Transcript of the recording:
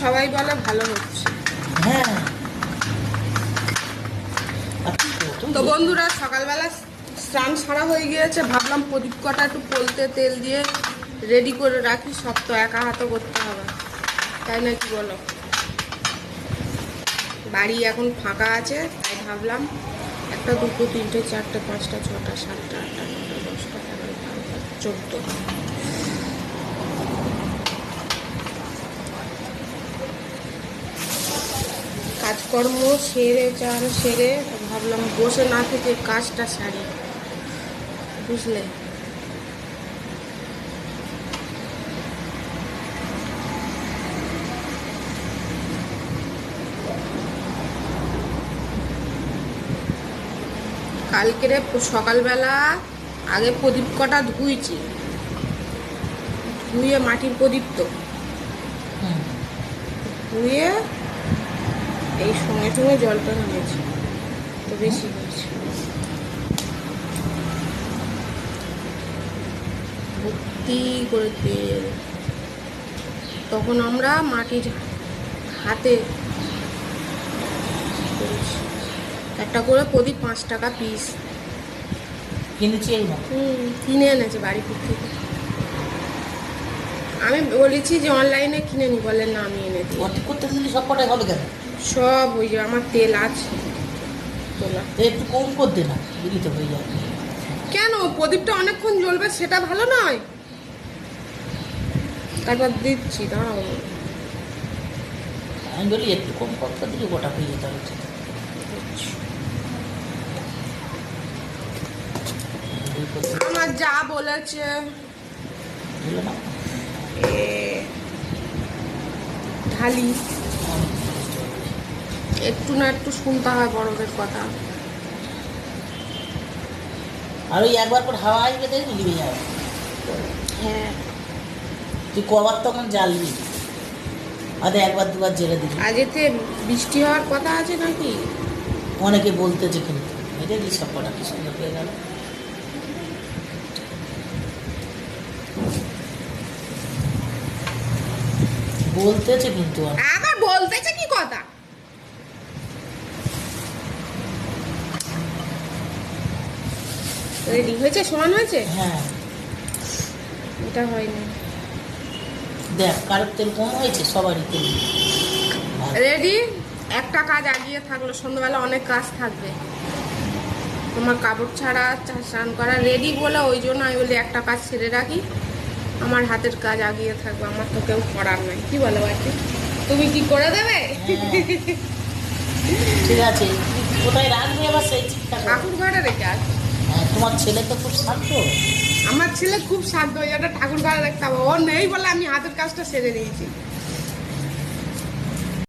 সবাই বলে ভালো হচ্ছে। হ্যাঁ? তো বন্ধুরা সকালবেলা স্নান সারা হয়ে গিয়েছে ভাবলাম প্রদীপ কটা একটু পোলতে তেল দিয়ে রেডি করে রাখি সব তো একা হাতে করতে হবে। তাই না কি বলো? বাড়ি এখন ফাঁকা আছে তাই ভাবলাম একটা দুটো তিনটে চারটে পাঁচটা ছটা সাতটা আটটা নটা দশটা এগারো বারোটা চোদ্দ। কাজকর্ম সেরে চার সেরে ভাবলাম বসে না থেকে কাজটা সারি। বুঝলে? কালকেরে সকালবেলা আগে প্রদীপ কটা ধুইছি। ধুয়ে মাটির প্রদীপ তো। ধুয়ে এই সঙ্গে সঙ্গে জলটা নিয়েছি তো বেশি হয়েছে। ভর্তি করে তেল তখন আমরা মাটির হাতে একটা করে প্রদীপ পাঁচ টাকা পিস কিনেছি হুম কিনে এনেছে বাড়িপুর থেকে। আমি বলেছি যে অনলাইনে কিনে নি বলেন না আমি এনে দিই। করতে দিলে সব কটাই হবে কেন? সব ওই যে আমার তেল আছে। তোলা একটু কম করতে না দিলি তো হয়ে যাবে কেন? প্রদীপটা অনেকক্ষণ জ্বলবে সেটা ভালো নয়। তারপর দিচ্ছি দাঁড়াও। আমি বলি একটু কম করতে দিলে গোটা হয়ে যেতে করতে আমার যা বলেছে। এ, ঢালি। একটু না একটু শুনতে হয় বড়দের কথা। আর ওই একবার পর হাওয়া আসবে দেখবি লিবে যাবে। হ্যাঁ। তুই কবার তখন জ্বালবি। আরে একবার দুবার জেলে দিবি। আজ এতে বৃষ্টি হওয়ার কথা আছে নাকি? অনেকে বলতেছে কিন্তু এটা কি সব কটা কি সুন্দর হয়ে গেল? বলতেছে কিন্তু আবার বলতেছে কি কথা? রেডি হয়েছে? সমান হয়েছে? হ্যাঁ। এটা হয়নি। দেখ কারোর তেল কম হয়েছে সবারই তেল। রেডি একটা কাজ আগিয়ে থাকল সন্ধ্যাবেলা অনেক কাজ থাকবে। তোমার কাপড় ছাড়া স্নান করা রেডি বলে ওই জন্য আমি বলি একটা কাজ ছেড়ে রাখি। আমার হাতের কাজ আগিয়ে থাকবে আমার তো কেউ করার নাই। কি বলো বাকি? তুমি কি করে দেবে? হ্যাঁ। ঠিক আছে। কোথায় রাখবে? আবার সেই চিন্তা ঘরে রেখে আস হ্যাঁ তোমার ছেলে তো খুব শান্ত। আমার ছেলে খুব শান্ত এটা ঠাকুর ঘরে রাখতে হবে। ও নেই বলে আমি হাতের কাজটা সেরে নিয়েছি।